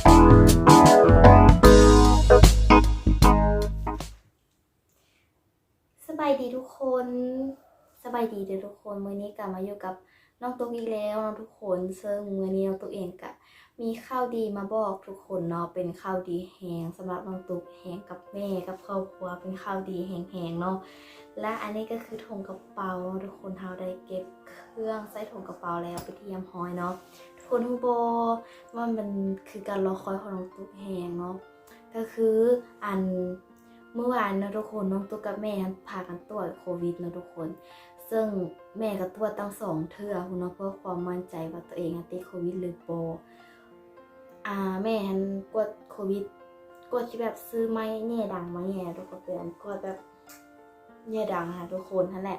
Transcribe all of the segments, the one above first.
สบายดีทุกคน สบายดีเด้อทุกคนมื้อนี้กลับมาอยู่กับน้องตุ๊กอีกแล้วเนาะทุกคนซึ่งมื้อนี้น้องตุ๊กเองก็มีข่าวดีมาบอกทุกคนเนาะเป็นข่าวดีแฮงสำหรับน้องตุ๊กแฮงกับแม่กับครอบครัวเป็นข่าวดีแฮงๆเนาะและอันนี้ก็คือถุงกระเป๋าทุกคนเฮาได้เก็บเครื่องใส่ถุงกระเป๋าแล้วไปเทียมห้อยเนาะ คนฮู้บ่ว่ามันคือการรอคอยของน้องตุ๊กแฮงเนาะก็คืออันเมื่อวานนะทุกคนน้องตุ๊กกับแม่พากันตรวจโควิดนะทุกคน ซึ่งแม่ก็ตรวจตั้งสองเทื่อคุณเนาะเพื่อความมั่นใจว่าตัวเองติดโควิดหรือบ่อ่าแม่หันกดโควิดกดที่แบบซื้อไม้แง่ดังมาแง่ทุกคนเป็นกดแบบแง่ดังค่ะทุกคนนั่นแหละ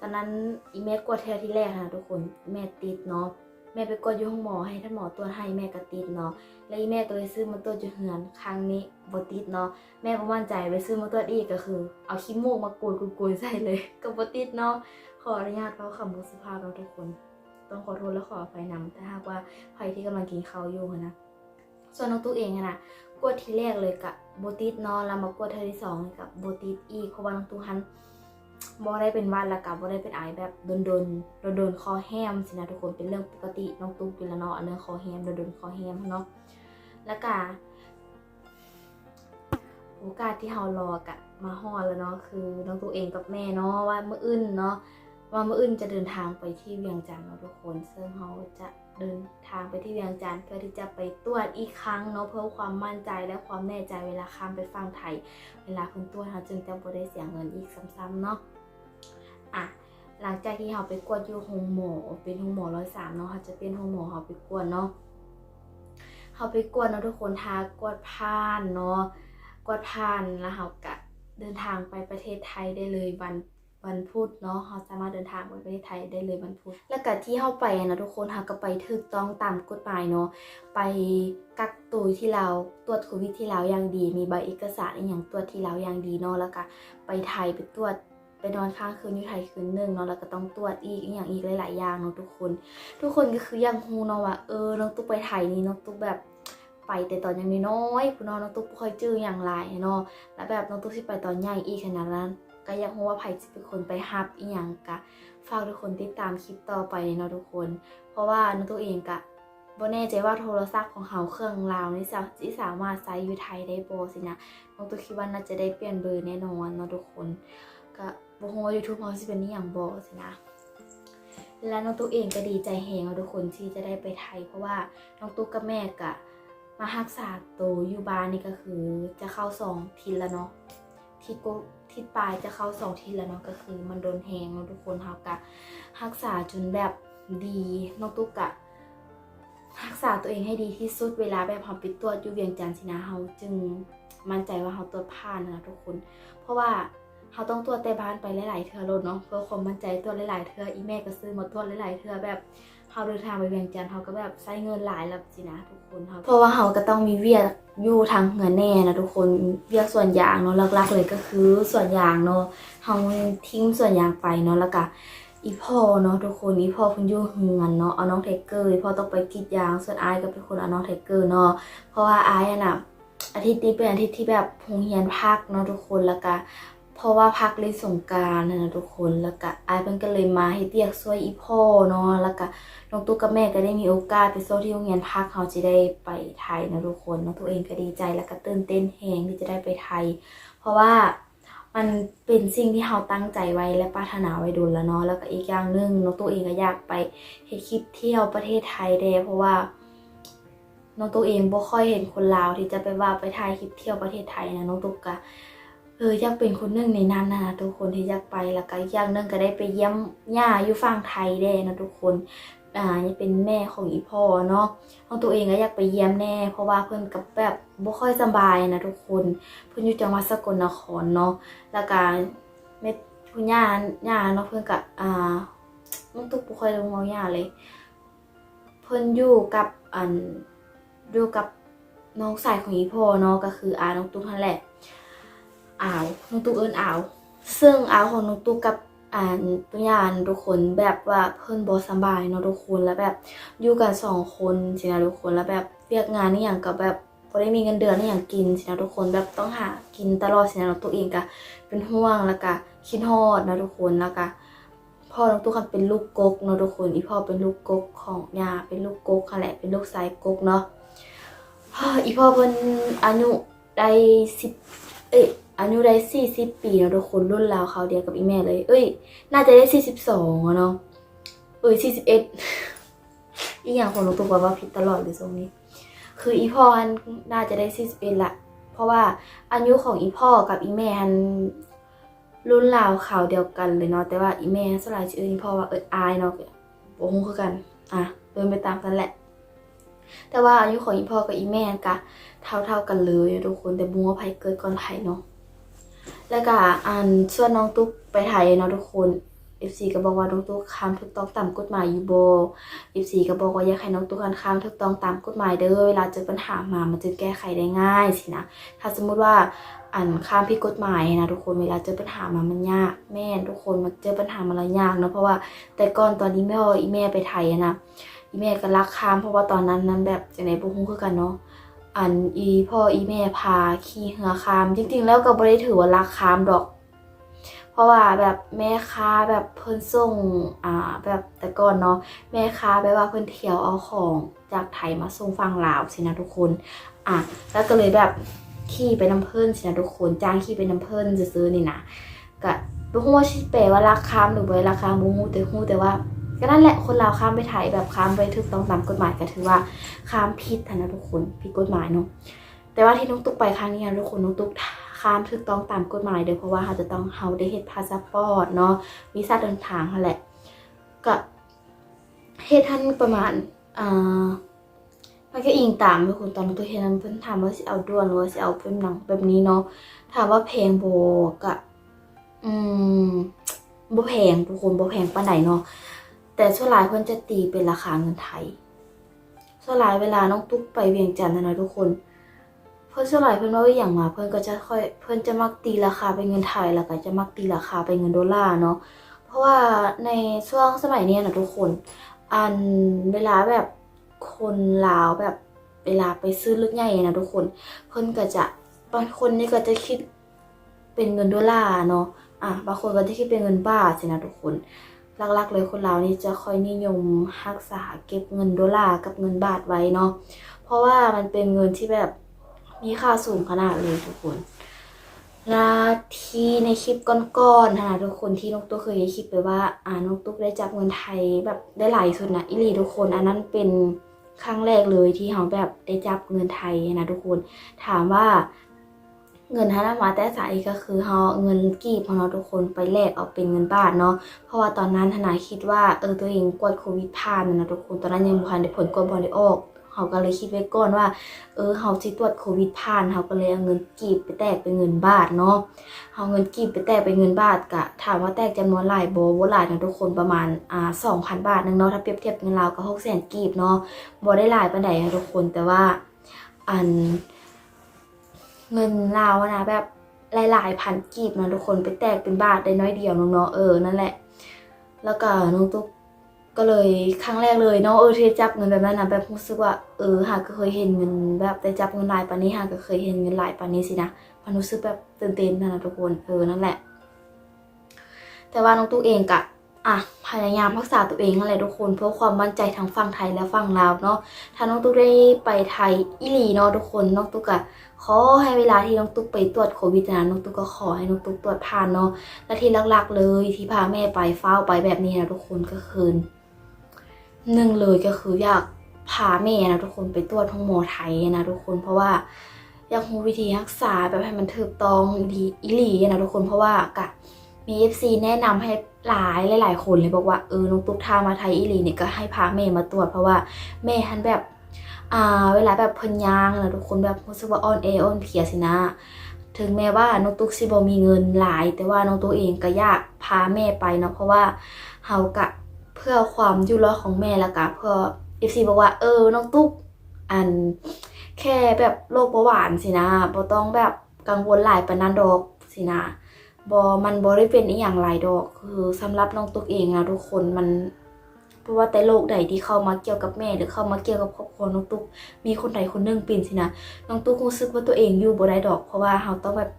ตอนนั้นอีแม่กดเทื่อที่แรกค่ะทุกคนแม่ติดเนาะ แม่ไปกดอยู่ห้องหมอให้ท่านหมอตรวจให้แม่ก็ติดเนาะแล้วอีแม่ก็เลยซื้อมาตรวจอยู่เฮือนครั้งนี้บติดเนาะแม่ประมั่นใจไปซื้อมาตรวจอีกก็คือ เอาขี้มูกมากุยกุยกุยใส่เลยกับบติดเนาะขออนุญาตเพราะคำบุสุภาพเราทุกคน ต้องขอโทษและขออภัยนำแต่หากว่าใครที่กำลังกินข้าวอยู่นะส่วนน้องตุ๊กเองนะกวดทีแรกเลยกับโบติดเนาะแล้วมากวดเทอที่สองกับโบติดอีกเพราะว่าน้องตุ๊กฮัน บ่ได้เป็นวัดแล้วกับบ่ได้เป็นไอแบบโดนโดนโดนโดนๆคอแห้มสินะทุกคนเป็นเรื่องปกติน้องตุ๊กอยู่แล้วเนาะเรื่อคอแห้มโดนโดนๆคอแห้มเนาะแล้วก็โอกาสที่เรารอกะมาฮอดแล้วเนาะคือน้องตัวเองกับแม่เนาะว่าเมื่ออื่นเนาะว่าเมื่ออื่นจะเดินทางไปที่เวียงจันทร์เนาะทุกคนซึ่งเราจะเดินทางไปที่เวียงจันทร์เพื่อที่จะไปตรวจอีกครั้งเนาะเพื่อความมั่นใจและความแน่ใจเวลาข้ามไปฟังไทย เวลาคุณตรวจเราจึงจะบ่ได้เสียเงินอีกซ้ำๆเนาะ หลังจากที่เราไปกวดอยู่โรงหมอเป็นโรงหมอร้อยสามเนาะเขาจะเป็นโรงหมอเราไปกวดเนาะเขาไปกวดเนาะทุกคนทากวดผ่านเนาะกดผ่านแล้วเราก็เดินทางไปประเทศไทยได้เลยวันวันพุธเนาะเราสามารถเดินทางไปประเทศไทยได้เลยวันพุธแล้วก็ที่เข้าไปนะทุกคนเราก็ไปถูกต้องตามกฎหมายเนาะไปกักตัวที่เราวตรวจโควิดที่เราวอย่างดี มีใบเอกสารอย่างตรวจที่เราวอย่างดีเนาะแล้วก็ไปไทยไปตรวจ นอนค้างคืนอยู่ไทยคืนหนึ่งเนาะแล้วก็ต้องตรวจอีกอย่างอีกหลาย ๆ อย่างเนาะทุกคน ทุกคนก็คือยังฮูเนาะว่าเออน้องตุ๊กไปไทยนี่น้องตุ๊กแบบไปแต่ตอนยังน้อยคุณน้องน้องตุ๊กค่อยจื้ออย่างไรเนาะแล้วแบบน้องตุ๊กสิไปตอนใหญ่อีกขนาดนั้น ก็ยากรู้ว่าไผสิเป็นคนไปฮับอีหยังกะฝากทุกคนติดตามคลิปต่อไปเนาะทุกคน เพราะว่าน้องตุ๊กเองกะบ่แน่ใจว่าโทรศัพท์ของเฮาเครื่องลาวนี่จะสิสามารถใช้อยู่ไทยได้โบสินะน้องตุ๊กคิดว่าน่าจะได้เปลี่ยนเบอร์แน่นอนเนาะทุกคนก็ บ่ฮู้ว่า YouTube เฮาสิเป็นอีหยังบ่สินะและน้องตุ๊กเองก็ดีใจแฮงเนาทุกคนที่จะได้ไปไทย เพราะว่าน้องตุ๊กกับแม่กะมารักษาตัวอยู่บ้านนี่ก็คือจะเข้าสองทิศแล้วเนาะทิศก็ทิศปลายจะเข้าสองทิศแล้วเนาะก็คือ มันโดนแหงเนาทุกคนเฮากะรักษาจนแบบดีน้องตุ๊กกะรักษาตัวเองให้ดีที่สุดเวลาแบบเฮาไปตรวจอยู่เวียงจันทร์สินะเฮาจึงมั่นใจว่าเฮาตรวจผ่านนะทุกคน เพราะว่า เฮาต้องตรวจแต่บ้านไปหลายๆเทื่อโลดเนาะเพื่อความมั่นใจตรวหลายๆเทื่ออีแม่ก็ซื้อมาตรวหลายๆเทื่อแบบเขาเดินทางไปเวียงจันทร์เขาก็แบบใช้เงินหลายแล้วสินะทุกคนเขาเพราะว่าเขาก็ต้องมีเวียกอยู่ทางเหนือแน่นะทุกคนเวียกส่วนยางเนาะหลักๆเลยก็คือส่วนยางเนาะเขาทิ้งส่วนยางไปเนาะแล้วก็อีพ่อเนาะทุกคนอีพ่อเพิ่นอยู่เฮือนเนาะเอาน้องไทเกอร์พ่อต้องไปกีดยางส่วนอายก็เป็นคนเอาน้องไทเกอร์เนาะเพราะว่าอายอะน่ะอาทิตย์นี้เป็นอาทิตย์ที่แบบโรงเรียนพักเนาะทุกคนแล้วก็ เพราะว่าพักเลยสงการนะทุกคนแล้วก็ไอายเพิ่นก็เลยมาให้เรียกช่วยอีพ่อเนาะแล้วก็น้องตุ๊กกับแม่ก็ได้มีโอกาสไปโซที่โรงเรียนพักเขาจะได้ไปไทยนะทุกคนน้องตัวเองก็ดีใจแล้วก็ตื่นเต้นแฮงที่จะได้ไปไทย เพราะว่ามันเป็นสิ่งที่เราตั้งใจไว้และปรารถนาไว้ดุลแล้วเนาะแล้วก็อีกอย่างหนึ่งน้องตัวเองก็อยากไปเฮ็ดคลิปเที่ยวประเทศไทยเด้เพราะว่าน้องตัวเองบ่ค่อยเห็นคนลาวที่จะไปว่าไปถ่ายคลิปเที่ยวประเทศไทยนะน้องตุ๊กก็ เอออยากเป็นคนหนึ่งในนั้นนะทุกคนที่อยากไปแล้วก็อยางหนึงก็ได้ไปเยี่ยมย่าอยู่ฝั่งไทยได้นะทุกคนอ่าเป็นแม่ของอีพ่อเนาะของตัวเองก็อยากไปเยี่ยมแน่ เพราะว่าเพิ่อนกับแบบบ่ค่อยสบายนะทุกคน เพิ่อนอยู่จังหวัดสกลนครเนาะแล้วก็แม่คุณย่าย่าเนาะเพิ่อนกับอ่ามันตุกบ่ค่อยรู้เว้าย่าเลย เพิ่อนอยู่กับอันอยู่กับน้องสายของอีพ่อเนาะก็คืออาน้องตุ๊กนั่นแหละ อ่าวน้องตุ๊กเอิ้นอ่าว ซึ่งอ่าวของน้องตุ๊กกับอ่านตุยานทุกคนแบบว่าเพิ่นบ่สบายเนาะทุกคนแล้วแบบอยู่กันสองคนสินะทุกคนแล้วแบบเรียกงานนี่อย่างกับแบบบ่ได้มีเงินเดือนนี่อย่างกินสินะทุกคนแบบต้องหากินตลอดสินะตัวเองก็เป็นห่วงแล้วก็คิดฮอดนะทุกคนแล้วก็พ่อน้องตุ๊กเป็นลูกกกเนาะทุกคนอีพ่อเป็นลูกกกของยาเป็นลูกกกค่ะแหละเป็นลูกสายกกเนาะอีพ่อเพิ่นอายุได้สิบเอ้ย อายุได้สี่สิบปีเนาะทุกคนรุ่นราวเขาเดียวกับอีแม่เลย เอ้ย น่าจะได้สี่สิบสองเนาะเอ้ยสี่สิบเอ็ดอีอย่างของน้องตุ๊กว่าผิดตลอดเลยตรงนี้ คืออีพ่ออันน่าจะได้สี่สิบเอ็ดละเพราะว่าอายุของอีพ่อกับอีแม่อันรุ่นราวข่าวเดียวกันเลยเนาะแต่ว่าอีแม่สลายชื่ออีพ่อว่าเอิดอายเนาะโอ้โหคือกัน อะเดินไปตามกันแหละ แต่ว่าอายุของอีพ่อกับอีแม่กะเท่าเท่าๆกันเลยทุกคนแต่บัวาไผเกิดก่อนไผเนาะ แล้วก็อันส่วนน้องตุ๊กไปไทยเนาะทุกคน FC ก็บอกว่าน้องตุ๊กข้ามถูกต้องตามกฎหมายอยู่โบ่ FC ก็บอกว่าอยากให้น้องตุ๊กข้ามถูกต้องตามกฎหมายเด้อเวลาเจอปัญหามามันจะแก้ไขได้ง่ายสินะถ้าสมมุติว่าอันข้ามผิดกฎหมายนะทุกคนเวลาเจอปัญหามามันยากแม่ทุกคนมันเจอปัญหามาแล้วยากเนาะเพราะว่าแต่ก่อนตอนนี้แม่เอาอีแม่ไปไทยนะอีแม่ก็รักข้ามเพราะว่าตอนนั้นนั้นแบบจังไดบ่ฮู้คือกันเนาะ อันอีพ่ออีแม่พาขี่เหือคาม จริงๆ แล้วก็บ่ได้ถือว่ารักคามดอก เพราะว่าแบบแม่ค้าแบบเพิ่นส่งอ่าแบบแต่ก่อนเนาะแม่ค้าแบบว่าเพิ่นเที่ยวเอาของจากไทยมาส่งฝั่งลาวสินะทุกคน อะแล้วก็เลยแบบขี่ไปน้ำเพิ่นสินะทุกคนจ้างขี่ไปน้ำเพิ่นซื้อนี่นะก็บ่ฮู้ว่าสิแปลว่ารักคามหรือบ่ได้รักคามบ่ฮู้แต่ฮู้แต่ว่า ก็นั่นแหละคนลาข้ามไปไทยแบบข้ามไปถูกต้องตามกฎหมายก็ถือว่าข้ามผิดนะทุกคนผิดกฎหมายเนาะแต่ว่าที่น้องตุ๊กไปครั้งนี้นะทุกคนน้องตุ๊กข้ามถูกต้องตามกฎหมายเด้อเพราะว่าเราจะต้องเฮาได้เฮ็ดพาสปอร์ตเนาะวีซ่าเดินทางนั่นแหละก็เฮ็ดทันประมาณอ่ามันก็อิงตามทุกคนตอนตุ๊กเฮ็ดนั้นเพิ่นถามว่าสิเอาด่วนหรือว่าสิเอาเป็นหนังแบบนี้เนาะถามว่าแพงโบก็อืมบ่แพงทุกคนบ่แพงปานใดเนาะ แต่ส่วนหลายเพิ่นจะตีเป็นราคาเงินไทยส่วนหลายเวลาน้องตุ๊กไปเวียงจันทร์นะทุกคน เพิ่นส่วนหลายเพิ่อนว่าอย่างมา เพิ่อนก็จะค่อยเพิ่อนจะมักตีราคาเป็นเงินไทยแล้วก็จะมักตีราคาเป็นเงินดอลลาร์เนาะเพราะว่าในช่วงสมัยนี้นะทุกคน อันเวลาแบบคนลาวแบบเวลาไปซื้อลึกใหญ่นะทุกคน เพิ่อนก็จะบางคนนี่ก็จะคิดเป็นเงินดอลลาร์เนาะอะบางคนก็จะคิดเป็นเงินบาทสินะทุกคน หลักๆเลยคนลาวนี่จะค่อยนิยมรักษาเก็บเงินดอลลาร์กับเงินบาทไว้เนาะเพราะว่ามันเป็นเงินที่แบบมีค่าสูงขนาดเลยทุกคนละที่ในคลิปก่อนๆนะทุกคนที่นกตุ๊กเคยคลิปไปว่า อ่านกตุ๊กได้จับเงินไทยแบบได้หลายสุดนะอิลีทุกคน อันนั้นเป็นครั้งแรกเลยที่เขาแบบได้จับเงินไทยนะทุกคน ถามว่า เงินฮานามาแต่สายก็คือเฮาเงินกีบของเราทุกคนไปแลกเอาเป็นเงินบาทเนาะเพราะว่าตอนนั้นธนาคิดว่าเออตัวเองกวดโควิดผ่านนะทุกคนตอนนั้นยังบ่ทันได้ผลกวดบ่ได้ออกเฮาก็เลยคิดไว้ก่อนว่า เออเฮาสิตรวจโควิดผ่านเฮาก็เลยเอาเงินกีบไปแตกเป็นเงินบาทเนาะเฮาเงินกีบไปแตกเป็นเงินบาทกะถามว่าแตกจำนวนหลายบ่บ่หลายนะทุกคนประมาณอ่า2,000บาทนึงเนาะถ้าเปรียบเทียบเงินลาก็600,000กีบเนาะโบได้หลายปานใดนะทุกคนแต่ว่าอัน เงินลาวอะนะแบบหลายๆพันกีบนะทุกคนไปแตกเป็นบาทได้น้อยเดียวน้องเนาะเออนั่นแหละ แล้วก็น้องตุ๊กก็เลยครั้งแรกเลยเนาะเออที่จับเงินแบบนั้นนะแบบรู้สึกว่าเออหากก็เคยเห็นเงินแบบได้จับเงินหลายปานนี้หากก็เคยเห็นเงินหลายปานนี้สินะมันรู้สึกแบบตื่นเต้นนนะทุกคนเออนั่นแหละ แต่ว่าน้องตุ๊กเองกะ อะพยายามรักษาตัวเองนั่นแหละทุกคน เพื่อความมั่นใจทั้งฝั่งไทยและฝั่งลาวเนาะถ้าน้องตุ๊กได้ไปไทยอีหลีเนาะทุกคนน้องตุ๊กอะขอให้เวลาที่น้องตุ๊กไปตรวจโควิดนะน้องตุ๊กก็ขอให้น้องตุ๊กตรวจผ่านเนาะและที่หลักๆเลยที่พาแม่ไปเฝ้าไปแบบนี้นะทุกคนก็คือหนึ่งเลยก็คืออยากพาแม่นะทุกคนไปตรวจห้องหมอไทยนะทุกคนเพราะว่าอยากรู้วิธีรักษาแบบให้มันถูกต้องดีอีหลีนะทุกคนเพราะว่ากะมี FC แนะนำให้ หลายหลายคนเลยบอกว่าเออน้องตุ๊กทามาไทยอีหลีเนี่ยก็ให้พาแม่มาตรวจเพราะว่าแม่ทันแบบอ่าเวลาแบบพิ่นยางนะทุกคนแบบรู้สึกว่าอ่อนแออ่อนเพลียสินะ ถึงแม้ว่าน้องตุ๊กสิบ่มีเงินหลาย แต่ว่าน้องตุ๊กเองก็ยากพาแม่ไปเนาะเพราะว่าเฮากะเพื่อความอยู่รอดของแม่แล้วก็เพื่อ FC บอกว่าเออน้องตุ๊กอันแค่แบบโรคเบาหวานสินะบ่ต้องแบบกังวลหลายปานนั้นดอกสินะ บอมันบอได้เป็นอีหยังหลายดอก คือสำหรับน้องตุ๊กเองนะทุกคนมัน เพราะว่าแต่โลกใดที่เข้ามาเกี่ยวกับแม่ หรือเข้ามาเกี่ยวกับครอบครัวน้องตุ๊กมีคนใดคนหนึงเป็นสินะน้องตุ๊กรู้สึกว่าตัวเองอยู่บ่ได้ดอก เพราะว่าเราต้องแบบ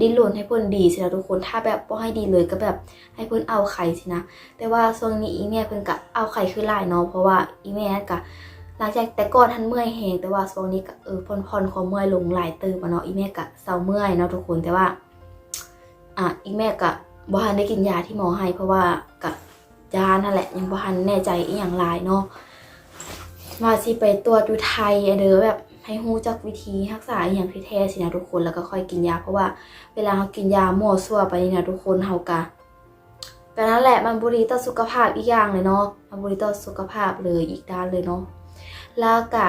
ดิ้นรนให้เพิ่นดีสินะทุกคนถ้าแบบบ่ให้ดีเลยก็แบบให้เพิ่นเอาไข่สินะ แต่ว่าช่วงนี้อีแม่เพิ่นก็เอาไข่ขึ้นลายเนาะเพราะว่าอีแม่ก็หลังจากแต่ก่อนทันเมื่อยแฮงแต่ว่าช่วงนี้ก็เออผ่อนๆความเมื่อยลงหลายเติมอะเนาะอีแม่ก็เซาเมื่อยเนาะทุกคนแต่ว่า อะอีแม่ก็บ่ทันได้กินยาที่หมอให้ เพราะว่าก็ยานั่นแหละ ยังบ่ทันแน่ใจอีหยังหลายเนาะว่าสิไปตรวจอยู่ไทยอะเด้อแบบให้ฮู้จักวิธีรักษาอหย่างที่แท้สินะทุกคนแล้วก็ค่อยกินยา เพราะว่าเวลาเรากินยามั่วซั่วไปนี่นะทุกคนเฮาก็ก็นั่นแหละมันบ่ดีต่อสุขภาพอีกอย่างเลยเนาะมันบ่ดีต่อสุขภาพเลยอีกด้านเลยเนาะแล้วก็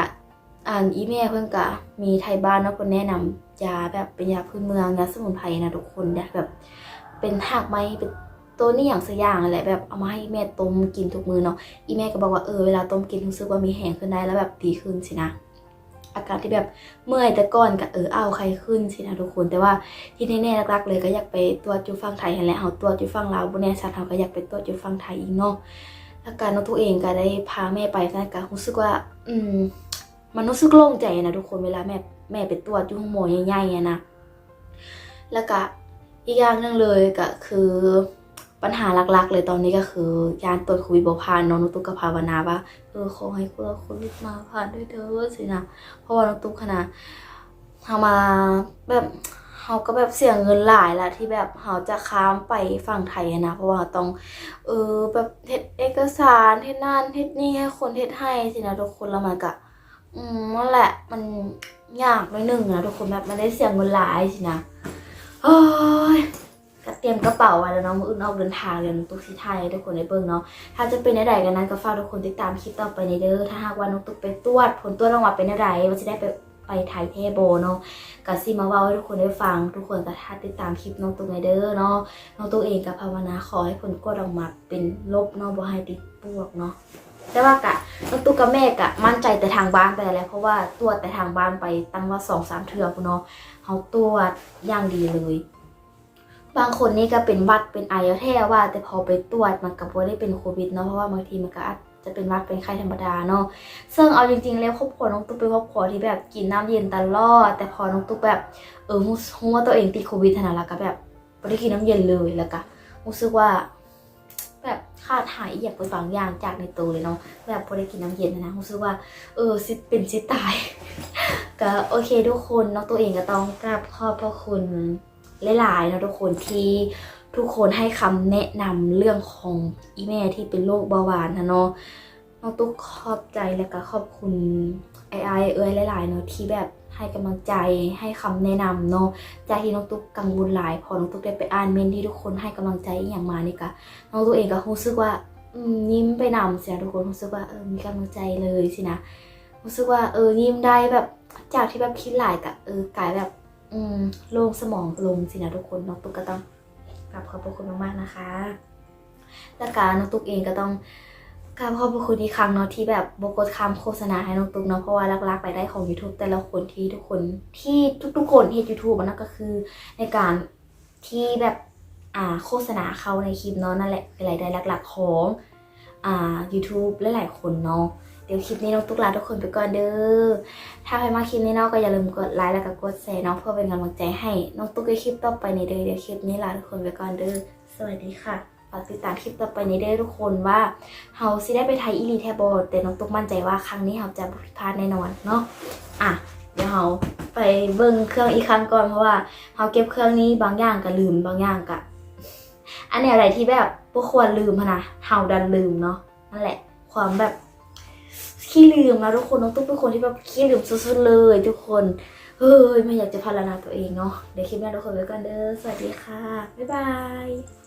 อ่านอีแม่เพิ่นก็มีไทยบ้านเนาะเพิ่นแนะนำ ยาแบบเป็นยาพื้นเมืองยาสมุนไพรนะทุกคนเนี่ยแบบ เป็นหากไม้เป็นตัวนี้อย่างสักอย่างอะไรแบบเอามาให้แม่ต้มกินทุกมือเนาะอีแม่ก็บอกว่าเออเวลาต้มกินรู้สึกว่ามีแห้งขึ้นได้แล้วแบบดีขึ้นสินะอาการที่แบบเมื่อยแต่ก่อนก็เออเอาใครขึ้นสินะทุกคนแต่ว่าที่แน่ๆหลักๆเลยก็อยากไปตรวจอยู่ฝั่งไทยนั่นแหละเอาตรวจอยู่ฝั่งลาวบ่แน่ชัดเฮาก็อยากไปตรวจอยู่ฝั่งไทยอีกเนาะแล้วการน้องตัวเองก็ได้พาแม่ไปนั่นก็รู้สึกว่า อืม มันรู้สึกโล่งใจนะทุกคนเวลาแม่ แม่ไปตรวจอยู่ห้องหมอใหญ่ๆอะนะแล้วก็อีกอย่างหนึงเลยก็คือปัญหาหลักๆ เลยตอนนี้ก็คือยานตรวจโควิดบ่ผ่านน้องนุตุกก็ภาวนาว่าเออขอให้ตัวโควิดมาผ่านด้วยเด้อสินะเพราะว่าน้องตุกขนาดเฮามาแบบเฮาก็แบบเสียเงินหลายละที่แบบเฮาจะข้ามไปฝั่งไทยนะเพราะว่าต้องเออแบบเฮ็ดเอกสารเฮ็ดนั่นเฮ็ดนี่ให้คนเฮ็ดให้สินะทุกคนแล้วมันก็ อืมนั่นแหละ มันยากหน่อยหนึ่งนะทุกคนแบบมันได้เสียงเงินหลายสินะโอ้ยก็เตรียมกระเป๋าไว้แล้วเนาะมืออื่นออกเดินทางเดี๋ยน้องตุ๊กสิไทยทุกคนได้เบิ่งเนาะถ้าจะเป็นใดกันนั้นก็ฝากทุกคนติดตามคลิปต่อไปในเด้อถ้าหากว่าน้องตุ๊กไปตรวจผลตรวจออกมาเป็นใดว่าจะได้ไปไปไทยเทโบเนาะก็สิมาว้าให้ทุกคนได้ฟัง ทุกคนก็ถ้าติดตามคลิปน้องตุ๊กในเด้อเนาะน้องตุ๊กเองก็ภาวนาขอให้ผลกดออกมาเป็นลบเนาะบ่ให้ติดบวกเนาะ แต่ว่ากะน้องตุ๊กกับแม่กะมั่นใจแต่ทางบ้านไปแล้วเพราะว่าตรวจแต่ทางบ้านไปตั้งว่าสองสามเทือพุ่นเนาะเขาตรวจอย่างดีเลย บางคนนี่ก็เป็นวัดเป็นไอแล้วแท้ว่า แต่พอไปตรวจมันก็บ่ได้เป็นโควิดเนาะเพราะว่าบางทีมันก็อาจจะเป็นวัดเป็นไข้ธรรมดาเนาะซึ่งเอาจริงๆ แล้วครอบครัวน้องตุ๊กเป็นครอบครัวที่แบบกินน้ำเย็นตลอด แต่พอน้องตุ๊กแบบเออรู้ว่าตัวเองติดโควิดขนาดแล้วก็แบบไม่ได้กินน้ำเย็นเลยแล้วก็รู้สึกว่า แบบขาดหายอยากไปบางอย่างจากในตัวเลยเนาะแบบพอได้กินน้ำเย็นนะรู้สึกว่าเออสิเป็นสิตาย ก็โอเคทุกคนเนาะตัวเองก็ต้องกราบขอบพระคุณหลายๆเนาะทุกคนที่ทุกคนให้คำแนะนำเรื่องของอีแม่ที่เป็นโรคเบาหวานนะเนาะน้องตุ๊กขอบใจและก็ขอบคุณไอไอเอ้ยหลายๆเนาะที่แบบ ให้กำลังใจให้คำแนะนำเนาะจากที่น้องตุ๊กกังวลหลาย พอน้องตุ๊กได้ไปอ่านเมนที่ทุกคนให้กำลังใจอย่างมานี่ก็น้องตุ๊กเองก็รู้สึกว่าอืยิ้มไปนำเสียทุกคนรู้สึกว่าเออมีกำลังใจเลยสินะรู้สึกว่าเออยิ้มได้แบบจากที่แบบคิดหลายกับเออกลายแบบอืมโล่งสมองลงสินะทุกคนน้องตุ๊กก็ต้องกราบขอบพระคุณมากๆนะคะ และการน้องตุ๊กเองก็ต้อง กราบขอบคุณอีกครั้งเนาะที่แบบบกดคำโฆษณาให้น้องตุ๊กเนาะเพราะว่าลักๆรายได้ของ YouTube แต่ละคนที่ทุกคนที่ทุกๆคนเฮ็ด YouTube มันนั่นก็คือในการที่แบบอ่าโฆษณาเขาในคลิปเนาะนั่นแหละเป็นรายได้หลักๆของอ่า YouTube หลายๆคนเนาะเดี๋ยวคลิปนี้น้องตุ๊กลาทุกคนไปก่อนเด้อ ถ้าใครมาคลิปนี้เนาะก็อย่าลืมกดไลค์แล้วก็กดแชร์เนาะเพื่อเป็นกำลังใจให้น้องตุ๊กในคลิปต่อไปในเด้อเดี๋ยวคลิปนี้ลาทุกคนไปก่อนเด้อ สวัสดีค่ะ ฝากติดตามคลิปต่อไปในเด้ทุกคนว่าเฮาสิได้ไปไทยอีลีแทบอแต่น้องตุ๊กมั่นใจว่าครั้งนี้เฮาจะผิดพลาดแน่นอนเนาะอะเดี๋ยวเฮาไปเบิ่งเครื่องอีกครั้งก่อนเพราะว่าเฮาเก็บเครื่องนี้บางอย่างก็ลืมบางอย่างก็อันนี้อะไรที่แบบบ่ควรลืมนนะเฮาดันลืมเนาะนั่นแหละ ความแบบขี้ลืมนะทุกคนน้องตุ๊กเป็นคนที่แบบขี้ลืมสุดๆเลยทุกคนเฮ้ยไม่อยากจะพารณาตัวเองเนาะเดี๋ยวคลิปหน้าทุกคนไว้ก่อนเด้อสวัสดีค่ะ บ๊ายบาย